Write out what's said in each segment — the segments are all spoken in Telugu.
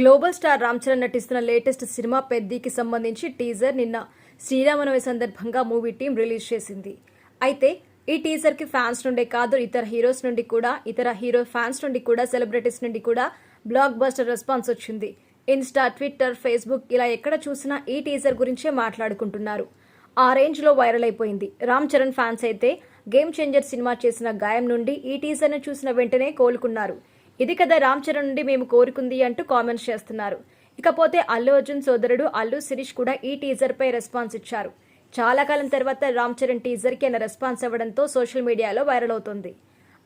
గ్లోబల్ స్టార్ రామ్ చరణ్ నటిస్తున్న లేటెస్ట్ సినిమా పెద్దీకి సంబంధించి టీజర్ నిన్న శ్రీరామనవమి సందర్భంగా మూవీ టీం రిలీజ్ చేసింది. అయితే ఈ టీజర్కి ఫ్యాన్స్ నుండే కాదు ఇతర హీరోస్ నుండి కూడా ఇతర హీరో ఫ్యాన్స్ నుండి కూడా సెలబ్రిటీస్ నుండి కూడా బ్లాక్ బస్టర్ రెస్పాన్స్ వచ్చింది. ఇన్స్టా ట్విట్టర్ ఫేస్బుక్ ఇలా ఎక్కడ చూసినా ఈ టీజర్ గురించే మాట్లాడుకుంటున్నారు. ఆ రేంజ్లో వైరల్ అయిపోయింది. రామ్ చరణ్ ఫ్యాన్స్ అయితే గేమ్ చేంజర్ సినిమా చేసిన గాయం నుండి ఈ టీజర్ను చూసిన వెంటనే కోలుకున్నారు. ఇది కదా రామ్ చరణ్ నుండి మేము కోరుకుంది అంటూ కామెంట్స్ చేస్తున్నారు. ఇకపోతే అల్లు అర్జున్ సోదరుడు అల్లు శిరీష్ కూడా ఈ టీజర్ పై రెస్పాన్స్ ఇచ్చారు. చాలా కాలం తర్వాత రామ్ చరణ్ టీజర్కి ఆయన రెస్పాన్స్ అవ్వడంతో సోషల్ మీడియాలో వైరల్ అవుతుంది.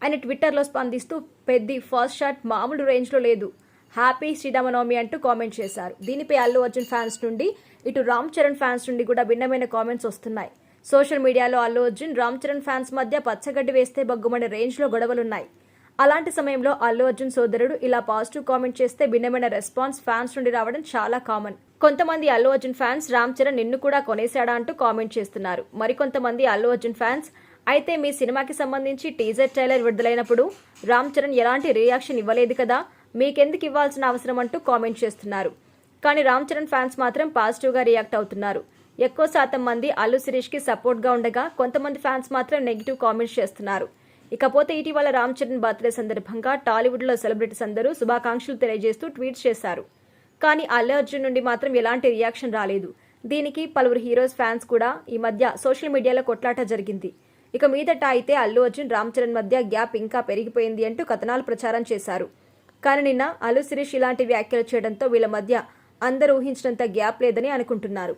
ఆయన ట్విట్టర్లో స్పందిస్తూ పెద్ది ఫస్ట్ షాట్ మామూలు రేంజ్లో లేదు. హ్యాపీ శ్రీరామనవమి అంటూ కామెంట్ చేశారు. దీనిపై అల్లు అర్జున్ ఫ్యాన్స్ నుండి ఇటు రామ్ చరణ్ ఫ్యాన్స్ నుండి కూడా భిన్నమైన కామెంట్స్ వస్తున్నాయి. సోషల్ మీడియాలో అల్లు అర్జున్ రామ్ చరణ్ ఫ్యాన్స్ మధ్య పచ్చగడ్డి వేస్తే బగ్గుమనే రేంజ్లో గొడవలున్నాయి. అలాంటి సమయంలో అల్లు అర్జున్ సోదరుడు ఇలా పాజిటివ్ కామెంట్ చేస్తే భిన్నమైన రెస్పాన్స్ ఫ్యాన్స్ నుండి రావడం చాలా కామన్. కొంతమంది అల్లు అర్జున్ ఫ్యాన్స్ రామ్ చరణ్ నిన్ను కూడా కొనేశాడా అంటూ కామెంట్ చేస్తున్నారు. మరికొంతమంది అల్లు అర్జున్ ఫ్యాన్స్ అయితే మీ సినిమాకి సంబంధించి టీజర్ ట్రైలర్ విడుదలైనప్పుడు రామ్ చరణ్ ఎలాంటి రియాక్షన్ ఇవ్వలేదు కదా మీకెందుకు ఇవ్వాల్సిన అవసరం అంటూ కామెంట్ చేస్తున్నారు. కానీ రామ్ చరణ్ ఫ్యాన్స్ మాత్రం పాజిటివ్గా రియాక్ట్ అవుతున్నారు. ఎక్కువ శాతం మంది అల్లు శిరీష్కి సపోర్ట్గా ఉండగా కొంతమంది ఫ్యాన్స్ మాత్రం నెగిటివ్ కామెంట్స్ చేస్తున్నారు. ఇకపోతే ఇటీవల రామ్ చరణ్ బర్త్డే సందర్భంగా టాలీవుడ్లో సెలబ్రిటీస్ అందరూ శుభాకాంక్షలు తెలియజేస్తూ ట్వీట్ చేశారు. కానీ అల్లు అర్జున్ నుండి మాత్రం ఎలాంటి రియాక్షన్ రాలేదు. దీనికి పలువురు హీరోస్ ఫ్యాన్స్ కూడా ఈ మధ్య సోషల్ మీడియాలో కొట్లాట జరిగింది. ఇక మీదట అయితే అల్లు అర్జున్ రామ్ చరణ్ మధ్య గ్యాప్ ఇంకా పెరిగిపోయింది అంటూ కథనాలు ప్రచారం చేశారు. కానీ నిన్న అల్లు శిరీష్ ఇలాంటి వ్యాఖ్యలు చేయడంతో వీళ్ళ మధ్య అందరూ ఊహించినంత గ్యాప్ లేదని అనుకుంటున్నారు.